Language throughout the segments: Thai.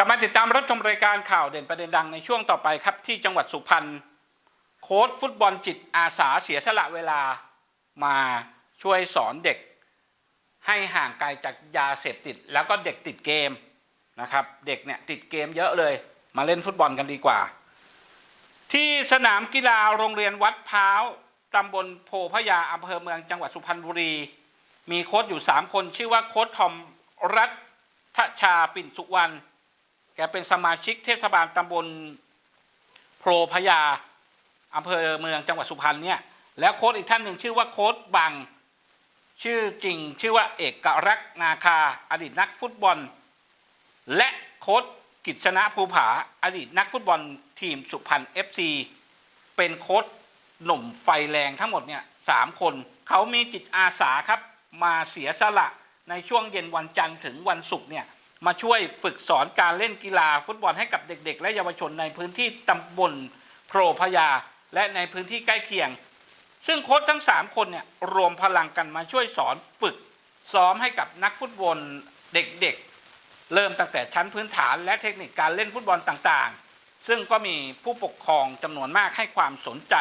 กลับมาติดตามรับชมรายการข่าวเด่นประเด็นดังในช่วงต่อไปครับ ที่จังหวัดสุพรรณโค้ชฟุตบอลจิตอาสาเสียสละเวลามาช่วยสอนเด็ก ให้ห่างไกลจากยาเสพติด แล้วก็เด็กติดเกมนะครับ เด็กเนี่ยติดเกมเยอะเลย มาเล่นฟุตบอลกันดีกว่า ที่สนามกีฬาโรงเรียนวัดพร้าวตำบลโพพระยาอำเภอเมืองจังหวัดสุพรรณบุรี มีโค้ชอยู่ 3 คน ชื่อว่าโค้ชทอมรัตชาปิ่นสุวรรณ แกเป็นสมาชิกเทศบาลตำบลโพระยาอำเภอเมืองจังหวัดสุพรรณเนี่ยแล้วโค้ชอีกท่านหนึ่งชื่อว่าโค้ชบัง ชื่อจริงชื่อว่าเอกรักษ์นาคา อดีตนักฟุตบอล และโค้ชกิษณะภูผา อดีตนักฟุตบอลทีมสุพรรณเอฟซีเป็นโค้ชหนุ่มไฟแรงทั้งหมดเนี่ยสามคน เขามีจิตอาสาครับ มาเสียสละในช่วงเย็นวันจันทร์ถึงวันศุกร์เนี่ย มาช่วยฝึกสอนการเล่นกีฬาฟุตบอลให้กับเด็ก ๆ และเยาวชนในพื้นที่ตำบลโพรพยา และในพื้นที่ใกล้เคียง ซึ่งโค้ชทั้ง 3 คนเนี่ยรวมพลังกันมาช่วยสอนฝึกซ้อมให้กับนักฟุตบอลเด็กๆ เริ่มตั้งแต่ชั้นพื้นฐานและเทคนิคการเล่นฟุตบอลต่างๆ ซึ่งก็มีผู้ปกครองจำนวนมากให้ความสนใจ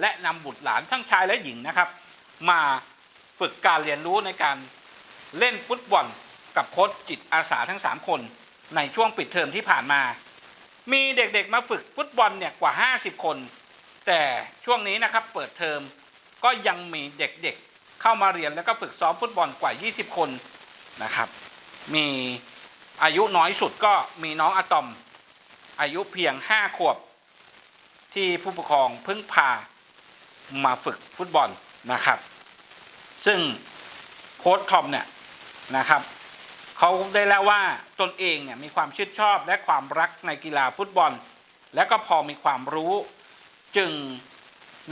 และนำบุตรหลานทั้งชายและหญิงนะครับ มาฝึกการเรียนรู้ในการเล่นฟุตบอล กับโค้ชจิตอาสาทั้ง 3 คนในช่วงปิดเทอมที่ผ่านมา มีเด็กๆมาฝึกฟุตบอลเนี่ยกว่า 50 คน แต่ช่วงนี้นะครับเปิดเทอมก็ยังมีเด็กๆเข้ามาเรียนแล้วก็ฝึกซ้อมฟุตบอลกว่า 20 คนนะครับ มีอายุน้อยสุดก็มีน้องอะตอม อายุเพียง 5 ขวบ ที่ผู้ปกครองเพิ่งพามาฝึกฟุตบอลนะครับ ซึ่งโค้ชทอมเนี่ยนะครับ เขาได้แล้วว่าตนเองเนี่ยมีความชื่นชอบและความรักในกีฬาฟุตบอล และก็พอมีความรู้จึง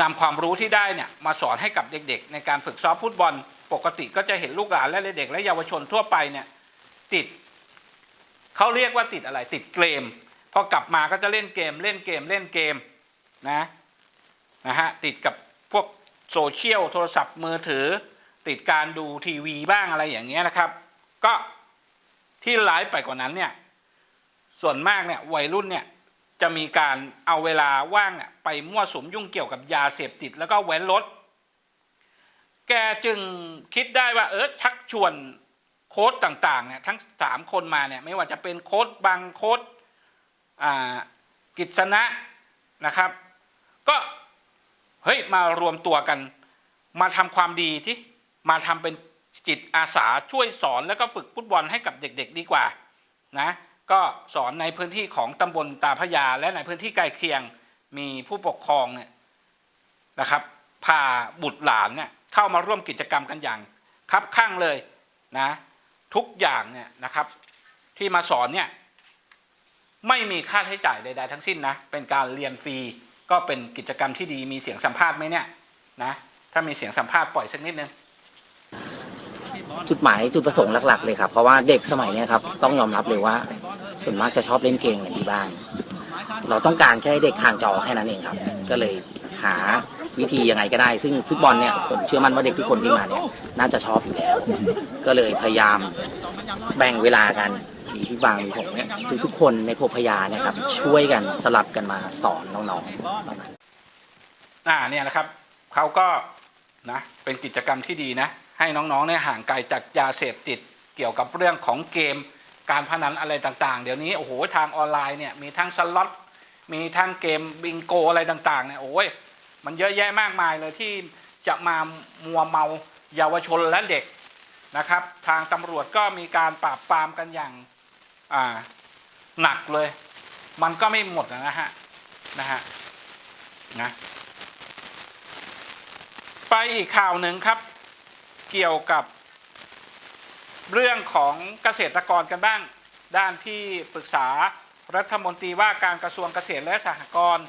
นำความรู้ที่ได้เนี่ยมาสอนให้กับเด็กๆ ในการฝึกซ้อมฟุตบอล ปกติก็จะเห็นลูกหลานและเด็กและเยาวชนทั่วไปเนี่ยติดเขาเรียกว่าติดอะไรติดเกมพอกลับมาก็จะเล่นเกมเล่นเกมเล่นเกมนะนะฮะติดกับพวกโซเชียลโทรศัพท์มือถือ ติดการดูทีวีบ้างอะไรอย่างเงี้ยนะครับ ก็ ที่ร้ายไปกว่านั้นเนี่ยส่วนมากเนี่ยวัยรุ่นเนี่ยจะมีการเอาเวลาว่างเนี่ยไปมั่วสุมยุ่งเกี่ยวกับยาเสพติดแล้วก็แว้นรถ แกจึงคิดได้ว่าเออชักชวนโค้ดต่างๆเนี่ยทั้งสามคนมาเนี่ยไม่ว่าจะเป็นโค้ดบางโค้ดอ่ากิษณะนะครับ ก็เฮ้ยมารวมตัวกัน มาทำความดีที่มาทำเป็น จิตอาสาช่วยสอนแล้วก็ฝึกฟุตบอลให้กับเด็กๆ ดีกว่านะก็สอนในพื้นที่ของตำบลตาพยา และในพื้นที่ใกล้เคียงมีผู้ปกครองเนี่ยนะครับพาบุตรหลานเนี่ยเข้ามาร่วมกิจกรรมกันอย่างคับข้างเลยนะทุกอย่างเนี่ยนะครับที่มาสอนเนี่ยไม่มีค่าใช้จ่ายใดๆทั้งสิ้นนะเป็นการเรียนฟรีก็เป็นกิจกรรมที่ดีมีเสียงสัมภาษณ์ไหมเนี่ยนะถ้ามีเสียงสัมภาษณ์ปล่อยสักนิดนึง จุดหมายจุดประสงค์หลัก ๆ เลยครับ เพราะว่าเด็กสมัยนี้ครับต้องยอมรับเลยว่า ส่วนมากจะชอบเล่นเกมกันที่บ้าน เราต้องการแค่เด็กห่างจอแค่นั้นเองครับ ก็เลยหาวิธียังไงก็ได้ ซึ่งฟุตบอลเนี่ยผมเชื่อมั่นว่าเด็กทุกคนที่มาเนี่ยน่าจะชอบอยู่แล้ว ก็เลยพยายามแบ่งเวลากันมีพี่บางมีผมเนี่ยทุกๆคนในโพพยาเนี่ยครับช่วยกันสลับกันมาสอนน้องๆอ่าเนี่ยนะครับเขาก็นะเป็นกิจกรรมที่ดีนะ ให้น้องๆเนี่ยห่างไกลจากยาเสพติดเกี่ยวกับเรื่องของเกมการพนันอะไรต่างๆ เดี๋ยวนี้โอ้โหทางออนไลน์เนี่ยมีทั้งสล็อตมีทั้งเกมบิงโกอะไรต่างๆเนี่ยโอ้ยมันเยอะแยะมากมายเลยที่จะมามัวเมาเยาวชนและเด็กนะครับ ทางตำรวจก็มีการปราบปรามกันอย่างาหนักเลย มันก็ไม่หมดนะฮะนะฮะนะไปอีกข่าวหนึ่งครับ เกี่ยวกับเรื่องของเกษตรกรกันบ้าง ด้านที่ปรึกษารัฐมนตรีว่าการกระทรวงเกษตรและสหกรณ์